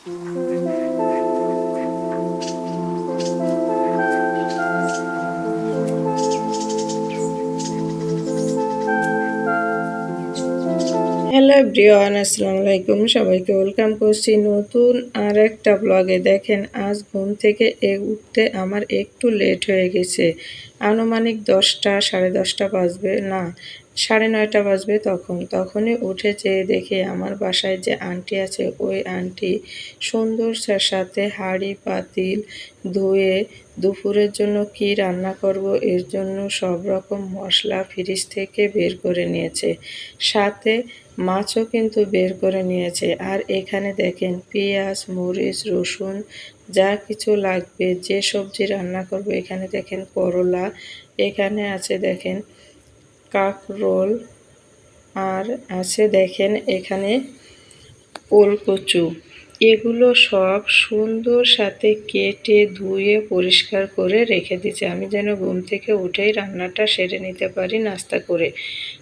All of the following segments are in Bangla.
হ্যালো এভরিওয়ান আসসালামু আলাইকুম সবাইকে ওয়েলকাম করছি নতুন আর একটা ব্লগে দেখেন, আজ ঘুম থেকে এ উঠতে আমার একটু লেট হয়ে গেছে। আনুমানিক দশটা, সাড়ে দশটা বাজবে। না সাড়ে নয়টা বাজবে তখন। তখনই উঠে যেয়ে দেখে আমার বাসায় যে আন্টি আছে, ওই আন্টি সুন্দর সাথে হাঁড়ি, পাতিল ধুয়ে দুপুরের জন্য কি রান্না করব, এর জন্য সব রকম মশলা ফ্রিজ থেকে বের করে নিয়েছে। সাথে মাছও কিন্তু বের করে নিয়েছে। আর এখানে দেখেন, পেঁয়াজ, মরিচ, রসুন যা কিছু লাগবে, যে সবজি রান্না করব, এখানে দেখেন করলা, এখানে আছে দেখেন কাকরোল। আর আছে দেখেন এখানে ওলকচু। এগুলো সব সুন্দর সাথে কেটে ধুয়ে পরিষ্কার করে রেখে দিচ্ছে আমি যেন ঘুম থেকে উঠেই রান্নাটা সেরে নিতে পারি নাস্তা করে।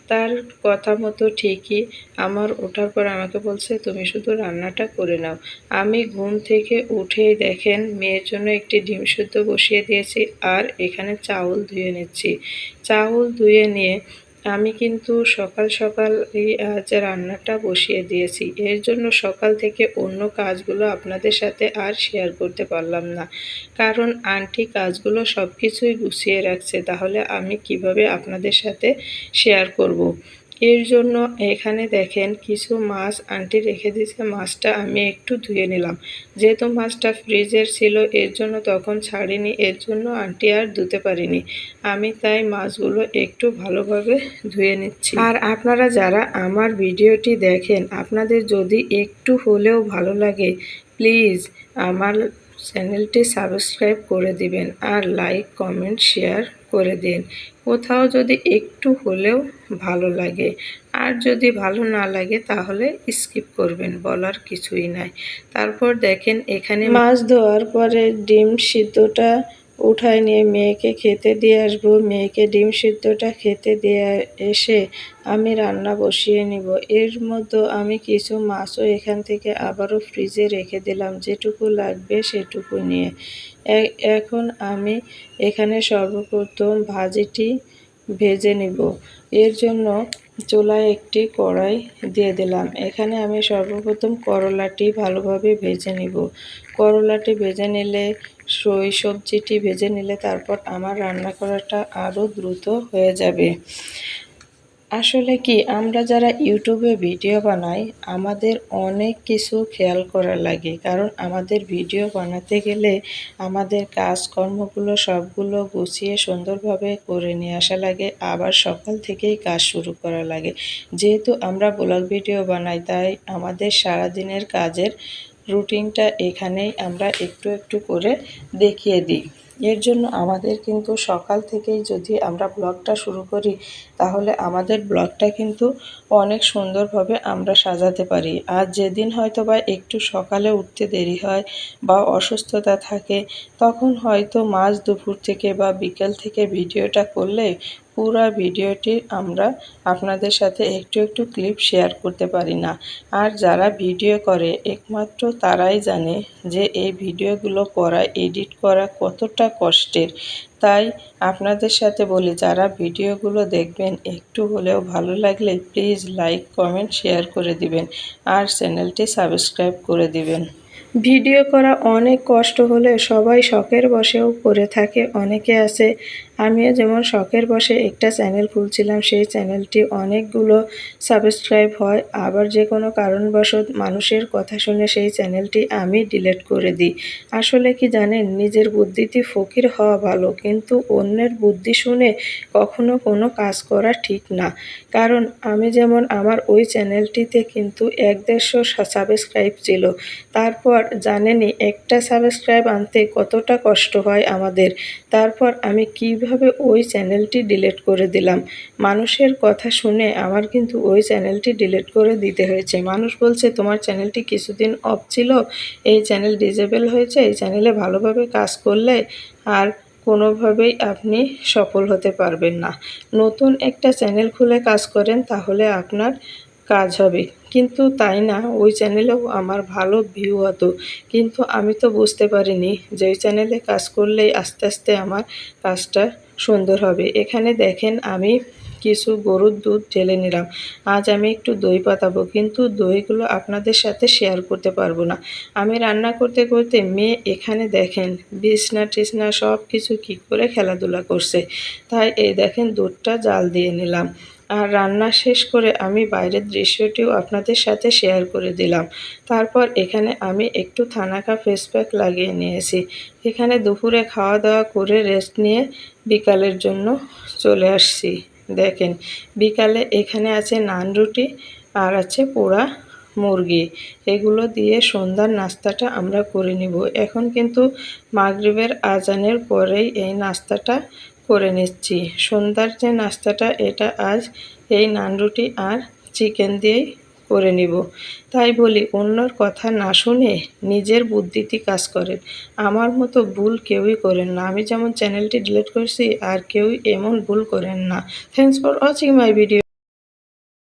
তার কথা মতো ঠিকই আমার ওঠার পর আমাকে বলছে, তুমি শুধু রান্নাটা করে নাও। আমি ঘুম থেকে উঠেই দেখেন মেয়ের জন্য একটি ডিম সুদ্ধ বসিয়ে দিয়েছি আর এখানে চাউল ধুয়ে নিচ্ছি। চাউল ধুয়ে নিয়ে আমি কিন্তু সকাল সকাল এই আজ রান্নাটা বসিয়ে দিয়েছি, এর জন্য সকাল থেকে অন্য কাজগুলো আপনাদের সাথে আর শেয়ার করতে পারলাম না কারণ আন্টি কাজগুলো সব কিছুই গুছিয়ে রাখছে, তাহলে আমি কীভাবে আপনাদের সাথে শেয়ার করব। এর জন্য এখানে দেখেন কিছু মাছ, আন্টি রেখে দিয়েছে, মাছটা আমি একটু ধুয়ে নিলাম। যেহেতু মাছটা ফ্রিজের ছিল, এর জন্য তখন ছাড়িনি, এর জন্য আন্টি আর ধুতে পারিনি। আমি তাই মাছগুলো একটু ভালোভাবে ধুয়ে নিচ্ছি। আর আপনারা যারা আমার ভিডিওটি দেখেন, আপনাদের যদি একটু হলেও ভালো লাগে, প্লিজ আমার চ্যানেলটি সাবস্ক্রাইব করে দিবেন আর লাইক, কমেন্ট, শেয়ার করে দিন। কোথাও যদি একটু হলেও ভালো লাগে। আর যদি ভালো না লাগে তাহলে স্কিপ করবেন, বলার কিছুই নাই। তারপর দেখেন এখানে মাছ ধোয়ার পরে ডিম সিদ্ধটা উঠায় নিয়ে মেয়েকে খেতে দিয়ে আসব। মেয়েকে ডিম সিদ্ধটা খেতে দিয়ে এসে আমি রান্না বসিয়ে নিব। এর মধ্যে আমি কিছু মাছও এখান থেকে আবারও ফ্রিজে রেখে দিলাম। যেটুকু লাগবে সেটুকু নিয়ে। এখন আমি এখানে সর্বপ্রথম ভাজিটি ভেজে নিব। এর জন্য চুলায় একটি কড়াই দিয়ে দিলাম। এখানে আমি সর্বপ্রথম করলাটি ভালোভাবে ভেজে নিব। করলাটি ভেজে নিলে, সই সবজিটি ভেজে নিলে তারপর আমার রান্না করাটা আরও দ্রুত হয়ে যাবে। আসলে কি, আমরা যারা ইউটিউবে ভিডিও বানাই, আমাদের অনেক কিছু খেয়াল করা লাগে। কারণ আমাদের ভিডিও বানাতে গেলে আমাদের কাজকর্মগুলো সবগুলো গুছিয়ে সুন্দরভাবে করে নিয়ে আসা লাগে। আবার সকাল থেকেই কাজ শুরু করা লাগে। যেহেতু আমরা ব্লগ ভিডিও বানাই, তাই আমাদের সারাদিনের কাজের রুটিনটা এখানেই আমরা একটু একটু করে দেখিয়ে দিই। এর জন্য আমাদের কিন্তু সকাল থেকেই যদি আমরা ব্লগটা শুরু করি, তাহলে আমাদের ব্লগটা কিন্তু অনেক সুন্দরভাবে আমরা সাজাতে পারি। আর যেদিন হয়তো বা একটু সকালে উঠতে দেরি হয় বা অসুস্থতা থাকে, তখন হয়তো মাঝ দুপুর থেকে বা বিকেল থেকে ভিডিওটা করলে পুরো ভিডিওটি আমরা আপনাদের সাথে একটু একটু ক্লিপ শেয়ার করতে পারি না। আর যারা ভিডিও করে, একমাত্র তারাই জানে যে এই ভিডিওগুলো করা এডিট করা কতটা কষ্টের। তাই আপনাদের সাথে বলি, যারা ভিডিওগুলো দেখবেন, একটু হলেও ভালো লাগলে প্লিজ লাইক, কমেন্ট, শেয়ার করে দিবেন আর চ্যানেলটি সাবস্ক্রাইব করে দিবেন। ভিডিও করা অনেক কষ্ট হলে সবাই শখের বসেও করে থাকে, অনেকে আছে আমিও যেমন শখের বসে একটা চ্যানেল খুলছিলাম, সেই চ্যানেলটি অনেকগুলো সাবস্ক্রাইব হয়। আবার যে কোনো কারণবশত মানুষের কথা শুনে সেই চ্যানেলটি আমি ডিলেট করে দিই। আসলে কি জানেন, নিজের বুদ্ধিতে ফকির হওয়া ভালো, কিন্তু অন্যের বুদ্ধি শুনে কখনো কোনো কাজ করা ঠিক না। কারণ আমি যেমন আমার ওই চ্যানেলটিতে কিন্তু এক দেড়শো সাবস্ক্রাইব ছিল, তারপর জানেনই একটা সাবস্ক্রাইব আনতে কতটা কষ্ট হয় আমাদের। তারপর আমি কীভাবে ওই চ্যানেলটি ডিলিট করে দিলাম? মানুষের কথা শুনে আমার কিন্তু ওই চ্যানেলটি ডিলিট করে দিতে হয়েছে। মানুষ বলছে, তোমার চ্যানেলটি কিছুদিন অফ ছিল, এই চ্যানেল ডিজেবল হয়েছে, এই চ্যানেলে ভালোভাবে কাজ করলে আর কোনোভাবেই আপনি সফল হতে পারবেন না। নতুন একটা চ্যানেল খুলে কাজ করেন, তাহলে আপনার কাজ হবে। কিন্তু তাই না, ওই চ্যানেলেও আমার ভালো ভিউ হতো। কিন্তু আমি তো বুঝতে পারিনি যে ওই চ্যানেলে কাজ করলেই আস্তে আস্তে আমার কাজটা সুন্দর হবে। এখানে দেখেন আমি কিছু গরুর দুধ ঢেলে নিলাম। আজ আমি একটু দই পাতাবো, কিন্তু দইগুলো আপনাদের সাথে শেয়ার করতে পারব না। আমি রান্না করতে করতে মেয়ে এখানে দেখেন বিছনা টিছনা সব কিছু কী করে খেলাধুলা করছে। তাই এই দেখেন দুধটা জাল দিয়ে নিলাম। আর রান্না শেষ করে আমি বাইরের দৃশ্যটিও আপনাদের সাথে শেয়ার করে দিলাম। তারপর এখানে আমি একটু থানাকা ফেস প্যাক লাগিয়ে নিয়েছি। এখানে দুপুরে খাওয়া দাওয়া করে রেস্ট নিয়ে বিকালের জন্য চলে আসছি। দেখেন, বিকালে এখানে আছে নান রুটি আর আছে পোড়া মুরগি। এগুলো দিয়ে সন্ধ্যার নাস্তাটা আমরা করে নিব। এখন কিন্তু মাগরিবের আজানের পরেই এই নাস্তাটা করে নিচ্ছি। সন্ধ্যার যে নাস্তাটা, এটা আজ এই নান রুটি আর চিকেন দিয়েই করে নিব। তাই বলি, অন্যর কথা না শুনে নিজের বুদ্ধিতে কাজ করেন। আমার মতো ভুল কেউই করেন না। আমি যেমন চ্যানেলটি ডিলিট করছি, আর কেউই এমন ভুল করেন না। Thanks for watching my video